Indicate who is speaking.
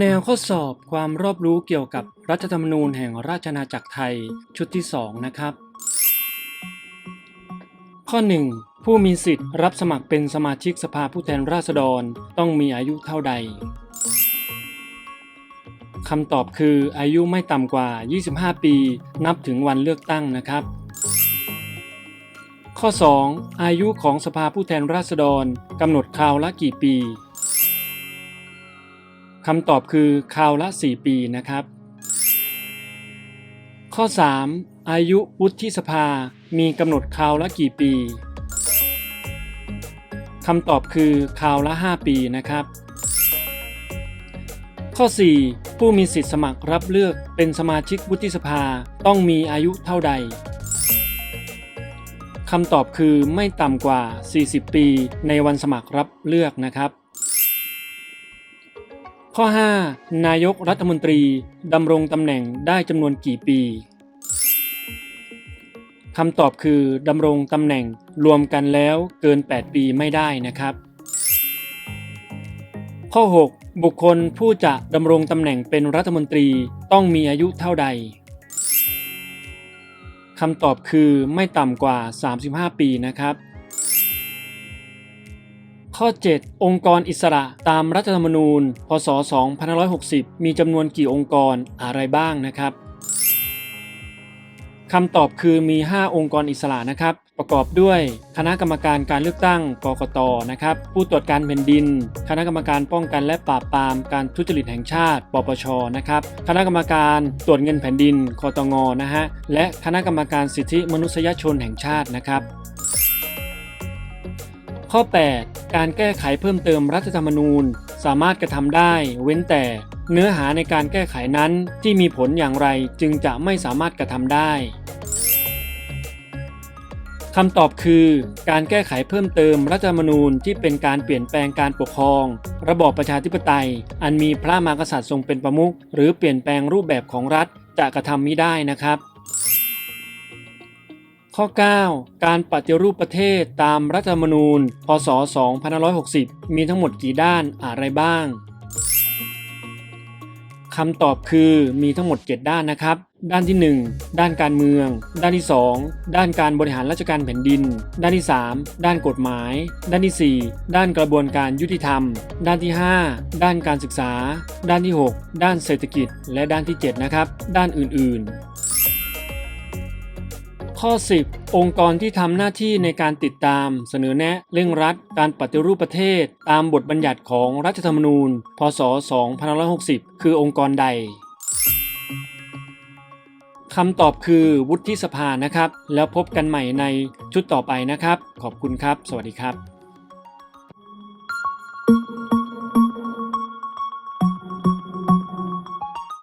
Speaker 1: แนวข้อสอบความรอบรู้เกี่ยวกับรัฐธรรมนูญแห่งราชอาณาจักรไทยชุดที่ 2 นะครับ ข้อ 1 ผู้มีสิทธิ์รับสมัครเป็นสมาชิกสภาผู้แทนราษฎรต้องมีอายุเท่าใดคำตอบคืออายุไม่ต่ำกว่า 25 ปี นับถึงวันเลือกตั้งนะครับ ข้อ 2 อายุของสภาผู้แทนราษฎรกำหนดคราวละกี่ปี คำตอบคือคราวละ 4 ปีนะครับ ข้อ 3 อายุวุฒิสภา มีกำหนดคราวละกี่ปีคำตอบคือคราวละ 5 ปีนะครับ ข้อ 4 ผู้มีสิทธิสมัครรับเลือกเป็นสมาชิกวุฒิสภาต้องมีอายุเท่าใดคำตอบคือไม่ต่ำกว่า 40 ปีในวันสมัครรับเลือกนะครับ ข้อ 5 นายกรัฐมนตรีดำรงตำแหน่งได้จำนวนกี่ปีคำตอบคือดำรงตำแหน่งรวมกันแล้วเกิน 8 ปีไม่ได้นะครับ ข้อ 6 บุคคลผู้จะดำรงตำแหน่งเป็นรัฐมนตรีต้องมีอายุเท่าใดคำตอบคือไม่ต่ำกว่า 35 ปีนะครับ ข้อ 7 องค์กรอิสระตามรัฐธรรมนูญ พศ 2560 มีจำนวนกี่องค์กรอะไรบ้างนะครับคำตอบคือมี 5 องค์กรอิสระนะครับ ประกอบด้วยคณะกรรมการการเลือกตั้งกกตนะครับ ผู้ตรวจการแผ่นดิน คณะกรรมการป้องกันและปราบปรามการทุจริตแห่งชาติ ปปชนะครับ คณะกรรมการตรวจเงินแผ่นดินคอตงนะฮะและคณะกรรมการสิทธิมนุษยชนแห่งชาตินะครับ ข้อ 8 การแก้ไขเพิ่มเติมรัฐธรรมนูญ สามารถกระทำได้ เว้นแต่เนื้อหาในการแก้ไขนั้นที่มีผลอย่างไรจึงจะไม่สามารถกระทำได้คำตอบคือ การแก้ไขเพิ่มเติมรัฐธรรมนูญที่เป็นการเปลี่ยนแปลงการปกครอง ระบอบประชาธิปไตย อันมีพระมหากษัตริย์ทรงเป็นประมุขหรือเปลี่ยนแปลงรูปแบบของรัฐจะกระทำมิได้นะครับ ข้อ 9 การปฏิรูปประเทศตามรัฐธรรมนูญ พศ 2560 มีทั้งหมดกี่ด้านอะไรบ้างคำตอบคือมีทั้งหมด 7 ด้านนะครับ ด้านที่ 1 ด้านการเมือง ด้านที่ 2 ด้านการบริหารราชการแผ่นดิน ด้านที่ 3 ด้านกฎหมาย ด้านที่ 4 ด้านกระบวนการยุติธรรม ด้านที่ 5 ด้านการศึกษา ด้านที่ 6 ด้านเศรษฐกิจ และด้านที่ 7 นะครับ ด้านอื่นๆ ข้อ 10 องค์กรที่ทำหน้าที่ในการติดตาม เสนอแนะเร่งรัด การปฏิรูปประเทศ ตามบทบัญญัติของรัฐธรรมนูญ พศ 2560 คือองค์กรใดคำตอบคือวุฒิสภานะครับ แล้วพบกันใหม่ในชุดต่อไปนะครับ ขอบคุณครับ สวัสดีครับ